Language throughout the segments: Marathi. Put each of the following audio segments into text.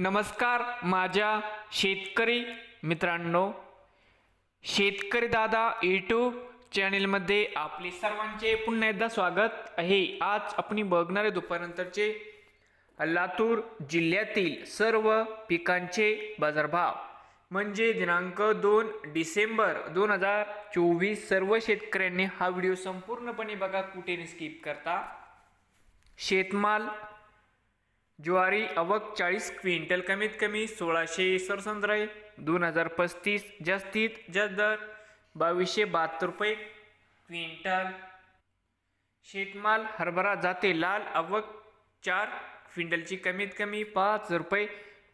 नमस्कार माझ्या शेतकरी मित्रांनो शेतकरी दादा यूट्यूब चॅनेलमध्ये आपले सर्वांचे पुन्हा एकदा स्वागत आहे. आज आपण बघणारे दुपारनंतरचे लातूर जिल्ह्यातील सर्व पिकांचे बाजारभाव. म्हणजे दिनांक दोन डिसेंबर दोन हजार चोवीस सर्व शेतकऱ्यांनी हा व्हिडिओ संपूर्णपणे बघा कुठे स्किप करता. शेतमाल ज्वारी अवक चाळीस क्विंटल कमीत कमी सोळाशे सरसंद्राय दोन हजार पस्तीस जास्तीत जास्त दर बावीसशे बहात्तर रुपये क्विंटल. शेतमाल हरभरा जाते लाल अवक चार क्विंटलची कमीत कमी पाच रुपये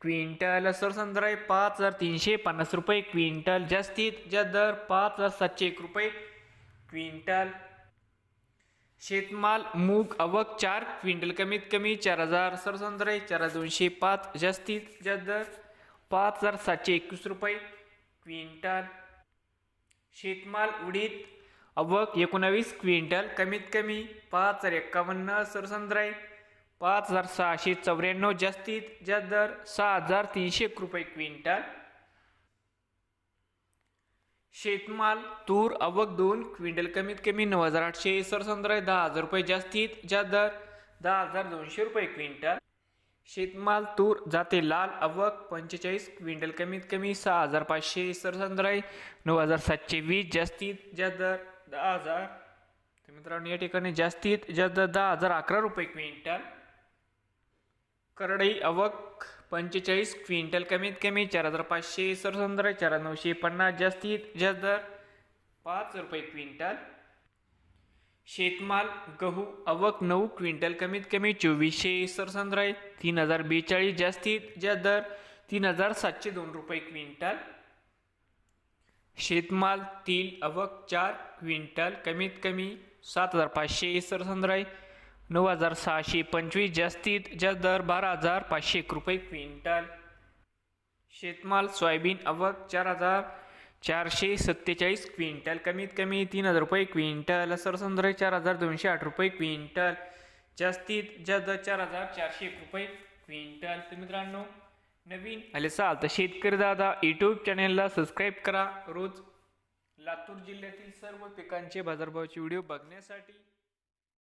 क्विंटल. सरसंद्राय पाच हजार तीनशे पन्नास रुपये क्विंटल. जास्तीत जास्त दर पाच हजार सातशे एक रुपये क्विंटल. शेतमाल मूग अवक चार क्विंटल कमीत कमी चार हजार सरसंद्रे चार हजार दोनशे पाच जास्तीत जास्त दर पाच हजार सातशे एकवीस रुपये. क्विंटल. शेतमाल उडीद अवक एकोणावीस क्विंटल कमीत कमी पाच हजार एक्कावन्न सरसंद्राय पाच हजार सहाशे चौऱ्याण्णव जास्तीत जास्त दर सहा हजार तीनशे एक रुपये. क्विंटल. शेतमाल तूर अवक दोन क्विंटल कमीत कमी नऊ हजार आठशे सरसंद्राय दहा हजार रुपये जास्तीत ज्या दर दहा हजार दोनशे रुपये क्विंटल. शेतमाल तूर जाते लाल अवक पंचेचाळीस क्विंटल कमीत कमी सहा हजार पाचशे सरसंद्राय नऊ हजार सातशे वीस जास्तीत ज्या दर दहा हजार तर मित्रांनो या ठिकाणी जास्तीत ज्या दर दहा हजार अकरा रुपये क्विंटल. करडई अवक पंचेचाळीस क्विंटल कमीत कमी चार हजार पाचशे सरसंद्र चार नऊशे पन्नास जास्तीत जास्त दर पाच रुपये क्विंटल. शेतमाल गहू अवक नऊ क्विंटल कमीत कमी चोवीसशे सरसंद्राय तीन हजार बेचाळीस जास्तीत जास्त दर तीन हजार सातशे दोन रुपये क्विंटल. शेतमाल तील अवक चार क्विंटल कमीत कमी सात हजार पाचशे सरसंद्राय नऊ हजार सहाशे पंचवीस जास्तीत जास्त दर बारा हजार पाचशे एक रुपये क्विंटल. शेतमाल सोयाबीन अवक चार हजार चारशे सत्तेचाळीस क्विंटल. कमीत कमी तीन हजार रुपये क्विंटल. सरसंद्र चार हजार दोनशे आठ रुपये क्विंटल. जास्तीत जास्त दर चार हजार चारशे एक रुपये क्विंटल. तर मित्रांनो नवीन आले साल तर शेतकरी दादा यूट्यूब चॅनेलला सबस्क्राईब करा. रोज लातूर जिल्ह्यातील सर्व पिकांचे बाजारभावाचे व्हिडिओ बघण्यासाठी